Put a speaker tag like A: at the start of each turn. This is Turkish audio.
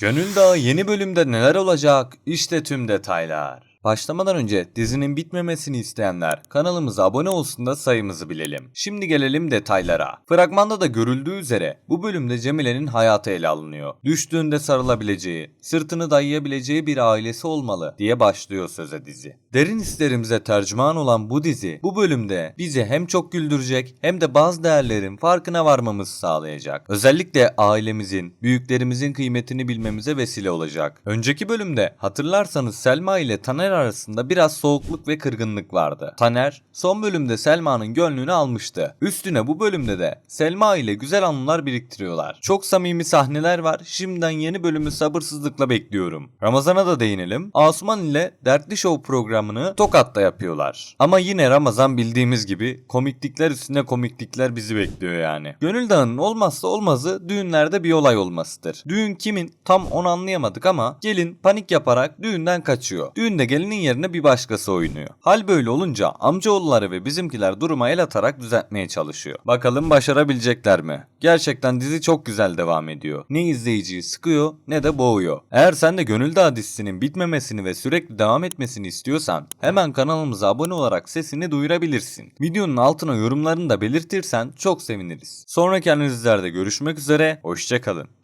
A: Gönül Dağı yeni bölümde neler olacak? İşte tüm detaylar. Başlamadan önce dizinin bitmemesini isteyenler kanalımıza abone olsun da sayımızı bilelim. Şimdi gelelim detaylara. Fragmanda da görüldüğü üzere bu bölümde Cemile'nin hayatı ele alınıyor. Düştüğünde sarılabileceği, sırtını dayayabileceği bir ailesi olmalı diye başlıyor söze dizi. Derin hislerimize tercüman olan bu dizi bu bölümde bizi hem çok güldürecek hem de bazı değerlerin farkına varmamızı sağlayacak. Özellikle ailemizin, büyüklerimizin kıymetini bilmemize vesile olacak. Önceki bölümde hatırlarsanız Selma ile Taner arasında biraz soğukluk ve kırgınlık vardı. Taner son bölümde Selma'nın gönlünü almıştı. Üstüne bu bölümde de Selma ile güzel anılar biriktiriyorlar. Çok samimi sahneler var. Şimdiden yeni bölümü sabırsızlıkla bekliyorum. Ramazan'a da değinelim. Asuman ile Dertli Show programını Tokat'ta yapıyorlar. Ama yine Ramazan bildiğimiz gibi komiklikler üstüne komiklikler bizi bekliyor yani. Gönül Dağı'nın olmazsa olmazı düğünlerde bir olay olmasıdır. Düğün kimin tam onu anlayamadık ama gelin panik yaparak düğünden kaçıyor. Düğünde gelinin yerine bir başkası oynuyor. Hal böyle olunca amcaoğulları ve bizimkiler duruma el atarak düzeltmeye çalışıyor. Bakalım başarabilecekler mi? Gerçekten dizi çok güzel devam ediyor. Ne izleyiciyi sıkıyor ne de boğuyor. Eğer sen de Gönül Dağı dizisinin bitmemesini ve sürekli devam etmesini istiyorsan hemen kanalımıza abone olarak sesini duyurabilirsin. Videonun altına yorumlarını da belirtirsen çok seviniriz. Sonraki analizlerde görüşmek üzere, hoşçakalın.